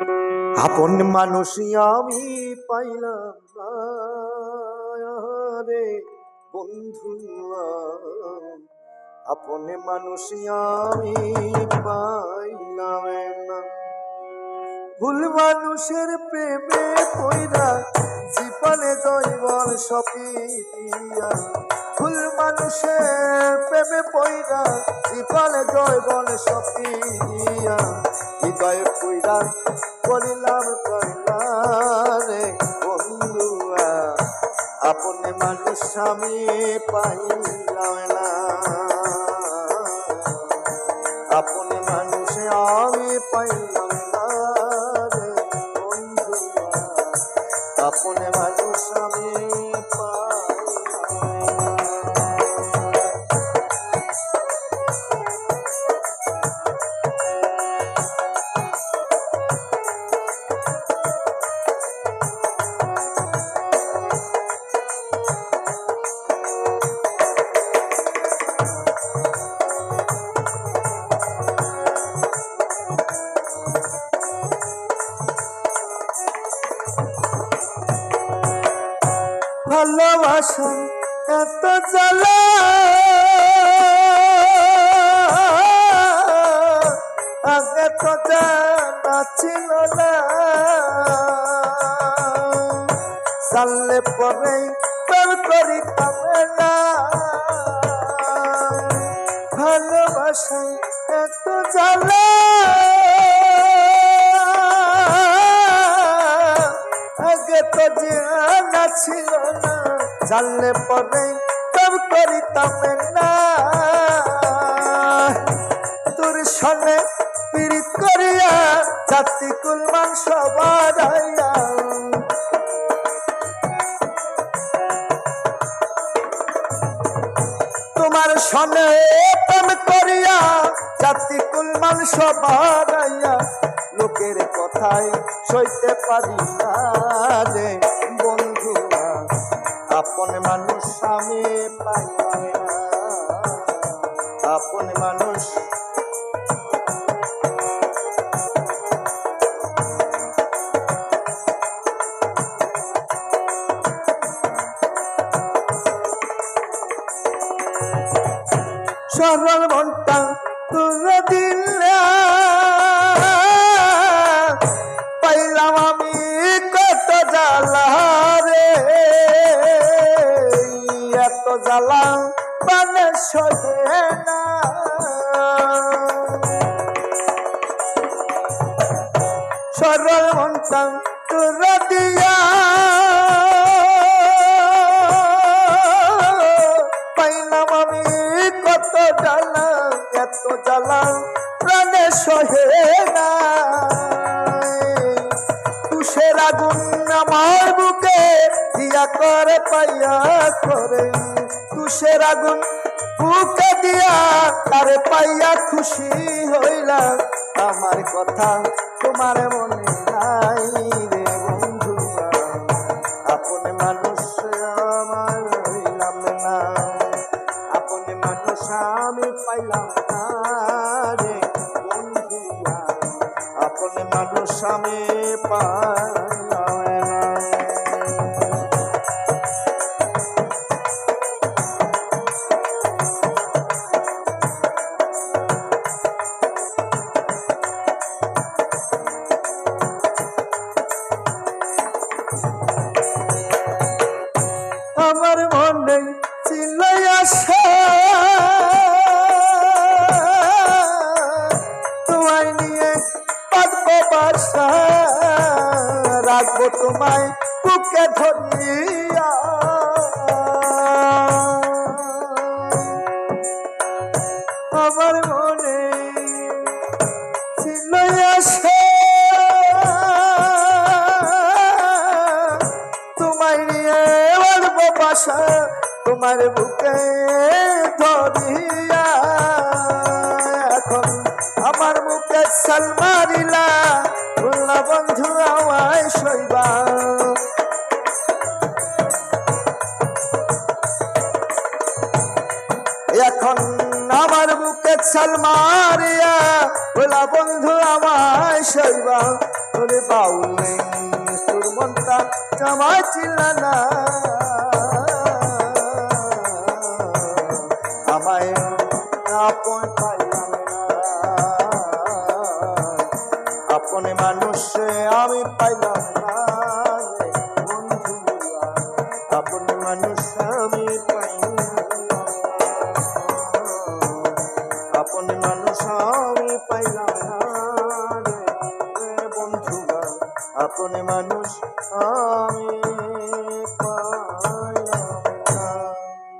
আপন মানুষই আমি পাইলাম রে বন্ধু আপন মানুষই আমি পাইলাম না। ভুল মানুষের প্রেমে পইরা জীবনে সপি দিয়া। ভুল মানুষের প্রেমে পইরা জীবনে দৈবন সপি দিয়া। হৃদয়ে পইরা করিলাম কইলারে বন্ধুয়া। আপনে মানুষ আমি পাইলাম না। আপনে মানুষ আমি পাইলাম ভালোবাসা, এত জ্বালা। আগে তো ছিল না। জানলে পরে তোর করি না। ভালোবাসা, এত জ্বালা। আগে তো জানা ছিল জানলে পরে তব করিতাম না। তোর সনে পীড়িত করিয়া জাতি কুলমান সবার তোমার সনে প্রেম করিয়া জাতি কুলমান সবার লোকের কথায় সইতে পারি না আপন মানুষ আমি না। আপন মানুষ। সরল মনটা তুলে দিলে জ্বালা মানে সহে না সরল মনটা তুলে দিয়া। পাইলাম আমি কত জ্বালা, এত জ্বালা প্রাণে সহে না তুষের আগুন আমার দিয়া করে, পাইয়া করে। তুষের আগুন বুকে দিয়া তারে পাইয়া খুশি আমার কথা তোমার মনে নাই রে বন্ধুরা আপন মানুষ আমার হইলাম না। আপন মানুষ আমি পাইলাম না রে বন্ধুরা আপন মানুষ আমি পাইলাম বাসা রাখব তোমায় বুকে ধরিয়া। আমার মনে ছিল আশা। তোমায় নিয়ে বাসা তোমার বুকে ধরিয়া। বুকে ছাল মারিয়া বলা বন্ধু আমায় শৈবা ওরে বাউলে তোর মনটা জামাই ছিল না। আমায় আপন পাইলাম না। আপনে মানুষে আমি পাইলাম পাইলাম না রে। বন্ধুরা আপনে মানুষ আমি